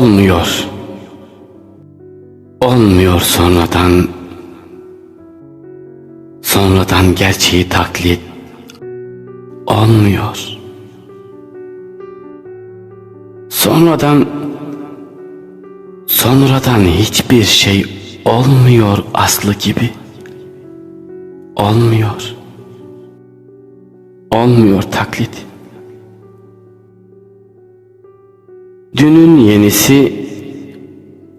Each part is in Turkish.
olmuyor. Olmuyor sonradan. Sonradan gerçeği taklit olmuyor. Sonradan sonradan hiçbir şey olmuyor aslı gibi. Olmuyor. Olmuyor taklit. Dünün yenisi,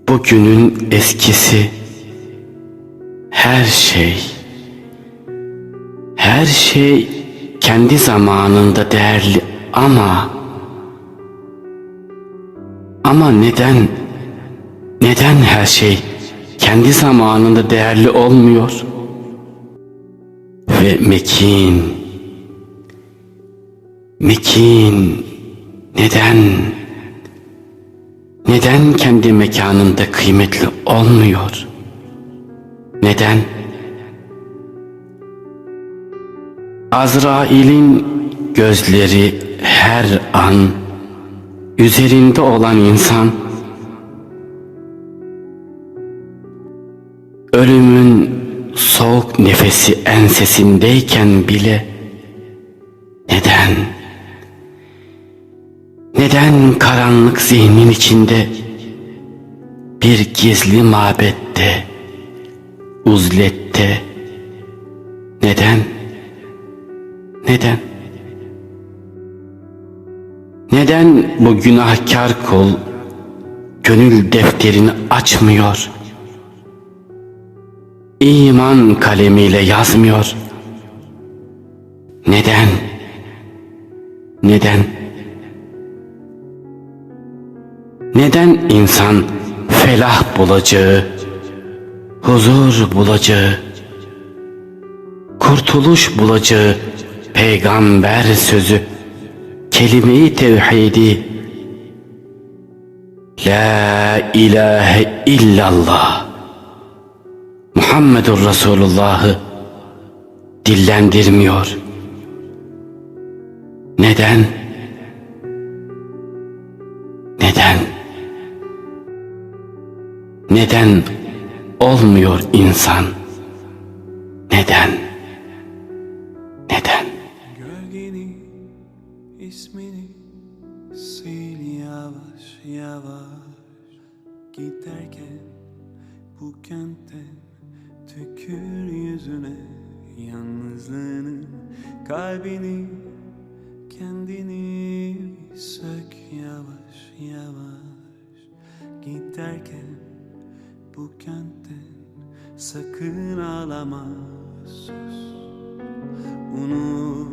bugünün eskisi. Her şey, her şey kendi zamanında değerli ama ama neden neden her şey kendi zamanında değerli olmuyor? Ve Mekin Mekin neden neden kendi mekanında kıymetli olmuyor? Neden? Azrail'in gözleri her an üzerinde olan insan ölümün soğuk nefesi ensesindeyken bile neden neden karanlık zihnin içinde bir gizli mabette uzlette neden neden neden bu günahkar kul gönül defterini açmıyor? İman kalemiyle yazmıyor. Neden? Neden? Neden insan felah bulacağı, huzur bulacağı, kurtuluş bulacağı peygamber sözü, kelime-i tevhidi, La ilahe illallah, Muhammedur Resulullah'ı dillendirmiyor. Neden? Neden? Neden olmuyor insan? Neden? Neden? Gölgeni, ismini sil yavaş yavaş Giderken bu kentten tükür yüzüne Yalnızlığının kalbini kendini sök yavaş yavaş Giderken bu kentten sakın ağlama sus. Unut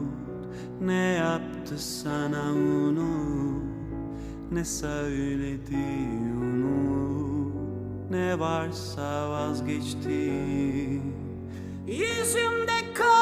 ne yaptı sana unut? Ne söyledi unut? Ne varsa vazgeçti. Yüzümde korkularla